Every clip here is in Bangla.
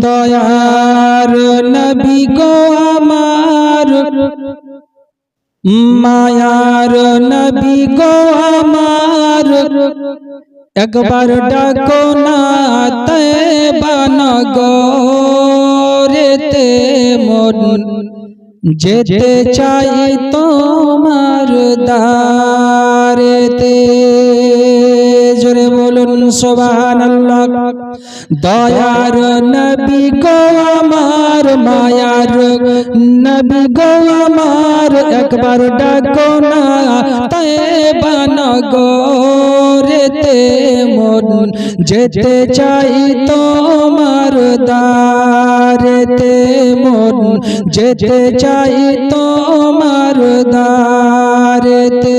দয়ার নবী গো আমার, মায়ার নবী গো আমার। একবার ডাকো না তেবান রেতে মন, যেতে চাই তোমার দারেতে বলুন সোবাহান দয়ার নবী গো আমার, মায়ার নবী গো আমার, একবার ডাকো না তেবান রেতে মন যেতে চাই তোমার দারেতে মন যেতে চাই তোমার দারেতে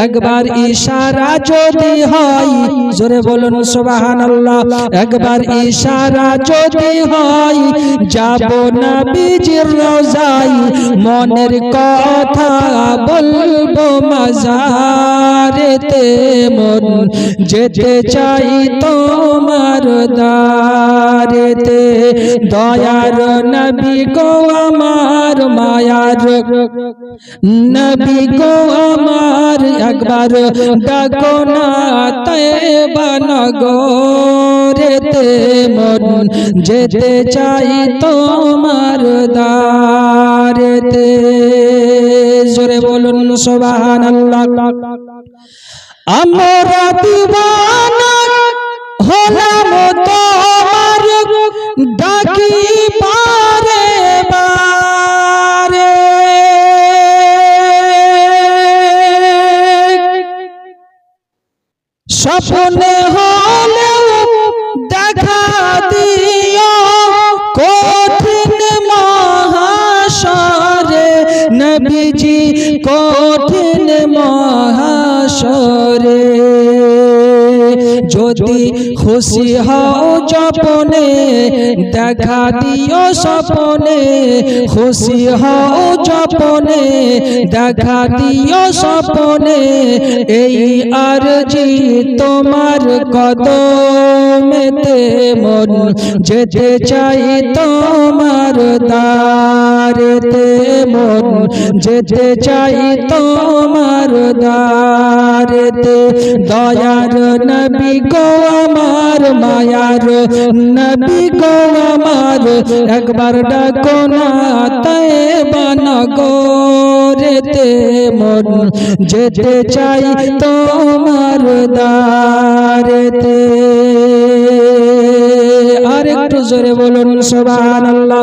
একবার ইশারা যদি হয় জোরে বলুন সুবহানাল্লাহ একবার ইশারা যদি হয় যাব নবীজির রওজায় মনের কথা বলব মাজারেতে মন। যেতে চাই তোমার দারেতে দয়ার নবী গো আমার মায়ার। নবী গো আমার একবার ডাকো না তেবান রেতে মন যেতে চাই তোমার দারেতে জোরে বলুন সোবাহান আমরা দিবানা হলাম তোমার ডাকি পারে স্বপ্নে হলেও নবীজি কঠিন মহাশরে। যদি খুশি হও জপনে দেখা দিও স্বপনে। খুশি হও জপনে দেখা দিও স্বপনে। এই আরজি তোমার কদমেতে মন, যেতে চাই তোমার দারেতে মন। যেতে চাই তোমার দারেতে দয়ার নবী গো আমার মায়ার, নবী গো আমার, একবার ডাকো না তেবান রেতে মন। যেতে চাই তোমার দারেতে আর একটু জোরে বলুন, সুবহানাল্লাহ।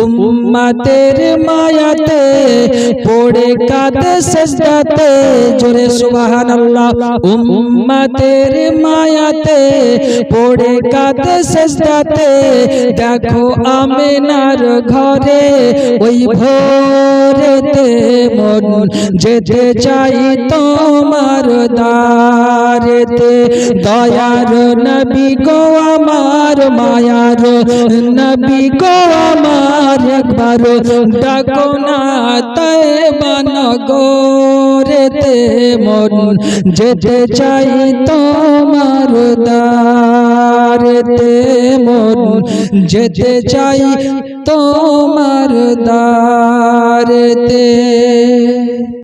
উম্মাতের মায়াতে পড়ে কাঁদে সেজদাতে। জোরে সুবহানাল্লাহ উম্মাতের মায়াতে পড়ে কাঁদে সেজদাতে। দেখো আমেনার ঘরে ওই ভোরেতে মন যেতে চাই তোমার দারেতে দয়ার নবী গো আমার মায়ার নবী গো আমার একবার ডাকো না তেবান রেতে মন যেতে চাই তোমার দারেতে মন যেতে চাই তোমার দারেতে